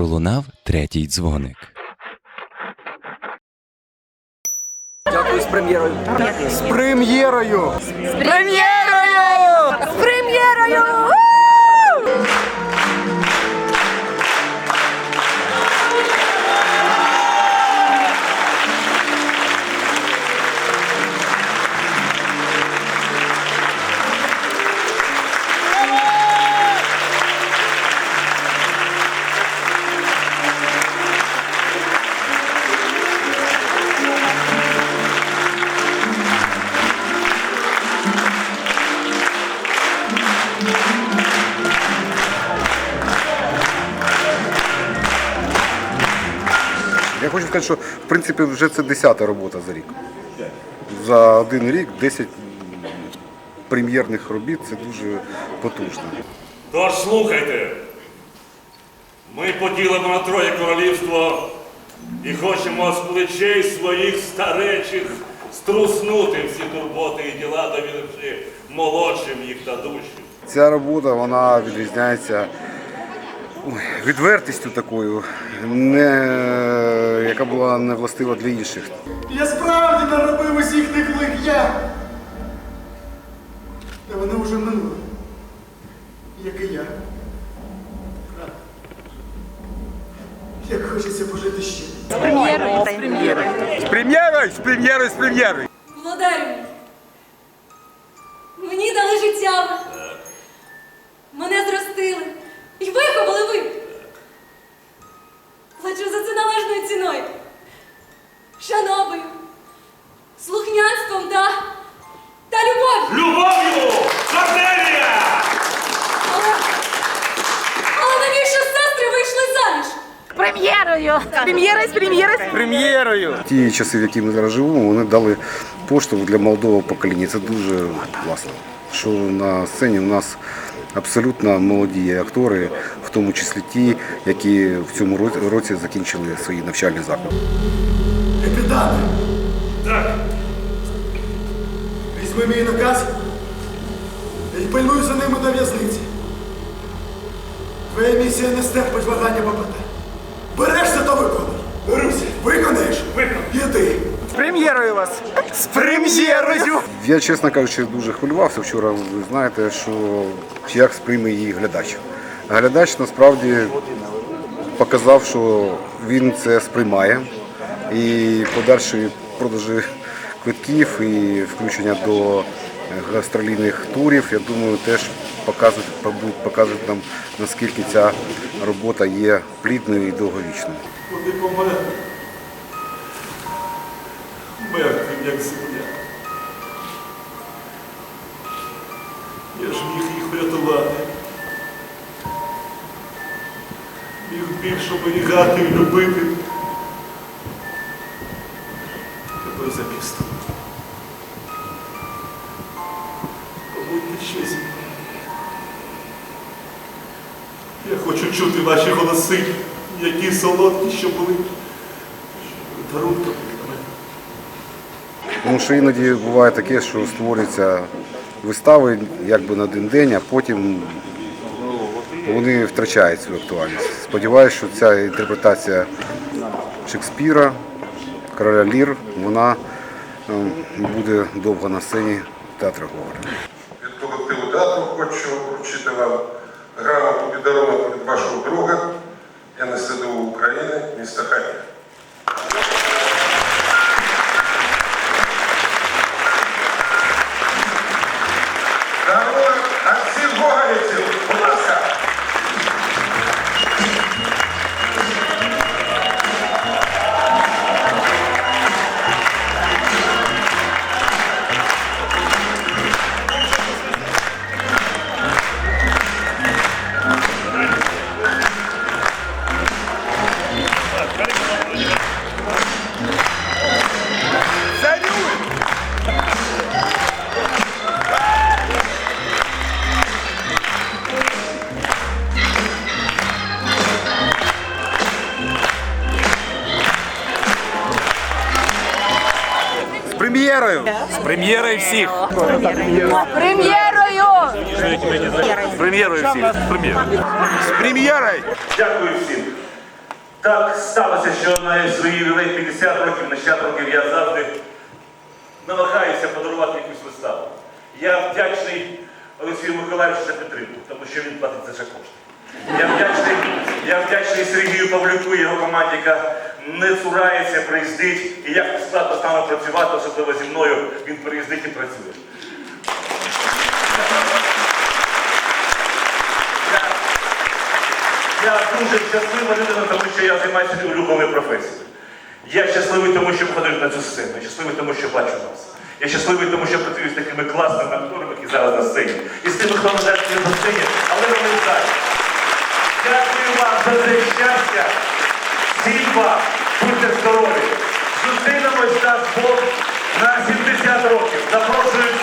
пролунав третій дзвоник. Дякую з прем'єрою. З прем'єрою! З прем'єрою! Я хочу сказати, що в принципі вже це десята робота за рік. За один рік 10 прем'єрних робіт це дуже потужно. Тож слухайте, ми поділимо на троє королівство і хочемо з плечей своїх старечих струснути всі турботи і діла, довіривши молодшим їх та душі. Ця робота вона відрізняється відвертістю такою, не, яка була не властива для інших. Я справді наробив усіх тих лих я. Та вони вже минули. Як і я. Як хочеться пожити ще. З прем'єрою, з прем'єрою, з прем'єрою! Володарю, мені дали життя. Прем'єрою! Прем'єра з прем'єри! Прем'єрою! Ті часи, в які ми зараз живемо, вони дали поштовх для молодого покоління. Це дуже класно. Що на сцені у нас абсолютно молоді актори, в тому числі ті, які в цьому році закінчили свої навчальні заклади. Капітане, Так, візьми мій наказ і пильнуй за ними до в'язниці. Твоя місія не стерпить вагання попаде. Берешся, то виконай. Беруся. Виконаєш? Виконаю. Іди. З прем'єрою вас! З прем'єрою! Я, чесно кажучи, дуже хвилювався вчора. Ви знаєте, що як сприйме її глядач. Глядач насправді показав, що він це сприймає. І подальші продажі квитків і включення до гастролійних турів, я думаю, теж показують, будуть показувати нам, наскільки ця робота є плідною і довговічною. Мертвим, як земля. Я ж міг їх врятувати. Міг більше оберігати і любити. Тепер запізно. Побудьте ще. Я хочу чути ваші голоси, які солодкі, що були дарунками. Тому що іноді буває таке, що створюються вистави якби на один день, а потім вони втрачають свою актуальність. Сподіваюся, що ця інтерпретація Шекспіра, короля Лір, вона ем, буде довго на сцені театру говорить. України, міста Харків. З прем'єрою! З прем'єрою! З прем'єрою всіх! З прем'єрою! Дякую всім. Так сталося, що на свої ювілей 50 років, на 60 я завжди намагаюся подарувати якусь виставу. Я вдячний Олексію Миколаївичу за підтримку, тому що він платить за це кошти. Я вдячний, я вдячний Сергію Павлюку і його команді, яка не цурається, приїздить, і як складно нами працювати, особливо зі мною, він приїздить і працює. Я дуже щаслива людина, тому що я займаюся улюбленою професією. Я щасливий, тому що виходжу на цю сцену. Я щасливий, тому що бачу вас. Я щасливий, тому що працюю з такими класними акторами, які зараз на сцені. І з тими, хто на сцені, але вони в залі. Дякую вам за це щастя. Вам. Будьте здорові. Зустрінемось нас Бог на 70 років. Запрошую.